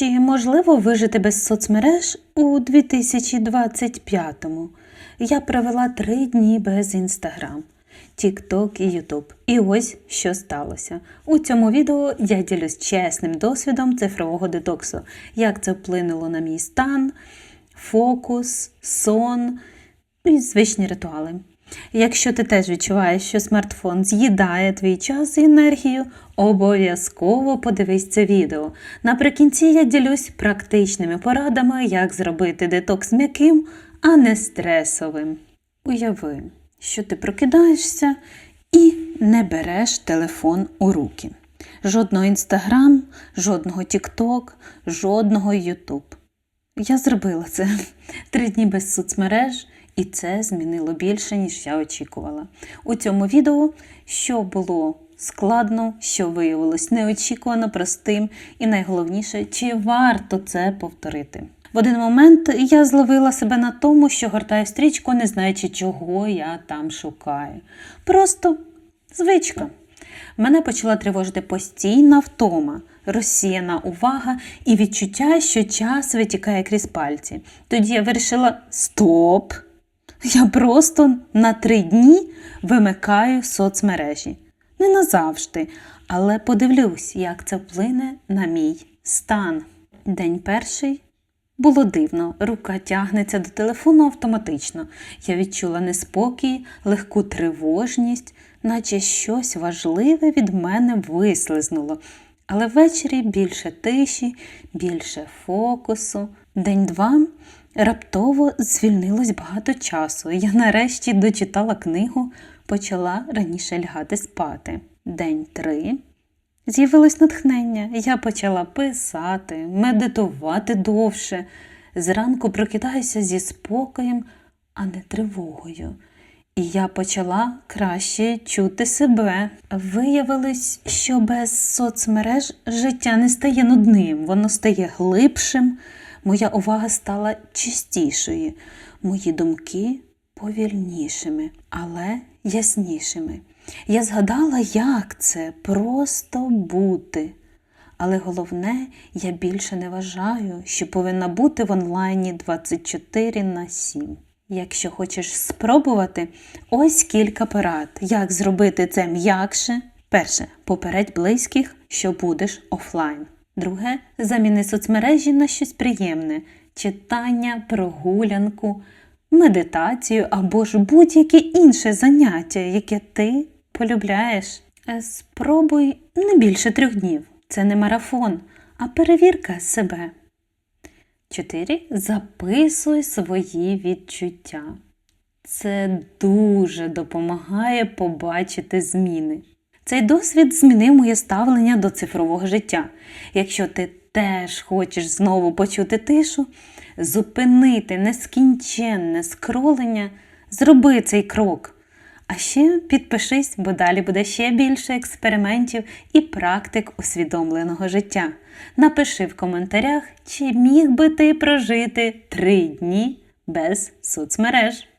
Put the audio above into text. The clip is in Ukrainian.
Чи можливо вижити без соцмереж у 2025-му? Я провела три дні без Інстаграм, Тікток і Ютуб. І ось що сталося. У цьому відео я ділюсь чесним досвідом цифрового детоксу, як це вплинуло на мій стан, фокус, сон і звичні ритуали. Якщо ти теж відчуваєш, що смартфон з'їдає твій час і енергію, обов'язково подивись це відео. Наприкінці я ділюсь практичними порадами, як зробити детокс м'яким, а не стресовим. Уяви, що ти прокидаєшся і не береш телефон у руки. Жодного інстаграм, жодного тікток, жодного ютуб. Я зробила це три дні без соцмереж, і це змінило більше, ніж я очікувала. У цьому відео що було складно, що виявилось неочікувано простим, і найголовніше, чи варто це повторити. В один момент я зловила себе на тому, що гортаю стрічку, не знаючи, чого я там шукаю. Просто звичка. Мене почала тривожити постійна втома, розсіяна увага і відчуття, що час витікає крізь пальці. Тоді я вирішила: стоп! Я просто на три дні вимикаю соцмережі. Не назавжди, але подивлюсь, як це вплине на мій стан. День перший. Було дивно, рука тягнеться до телефону автоматично. Я відчула неспокій, легку тривожність, наче щось важливе від мене вислизнуло. Але ввечері більше тиші, більше фокусу. День два раптово звільнилось багато часу. Я нарешті дочитала книгу, почала раніше лягати спати. День три. З'явилось натхнення. Я почала писати, медитувати довше. Зранку прокидаюся зі спокоєм, а не тривогою. І я почала краще чути себе. Виявилось, що без соцмереж життя не стає нудним, воно стає глибшим. Моя увага стала чистішою, мої думки повільнішими, але яснішими. Я згадала, як це просто бути. Але головне, я більше не вважаю, що повинна бути в онлайні 24 на 7. Якщо хочеш спробувати, ось кілька порад, як зробити це м'якше. Перше, попередь близьких, що будеш офлайн. Друге, заміни соцмережі на щось приємне: читання, прогулянку, медитацію або ж будь-яке інше заняття, яке ти полюбляєш. Е, Спробуй не більше трьох днів. Це не марафон, а перевірка себе. 4. Записуй свої відчуття. Це дуже допомагає побачити зміни. Цей досвід змінив моє ставлення до цифрового життя. Якщо ти теж хочеш знову почути тишу, зупинити нескінченне скролення, зроби цей крок. А ще підпишись, бо далі буде ще більше експериментів і практик усвідомленого життя. Напиши в коментарях, чи міг би ти прожити три дні без соцмереж.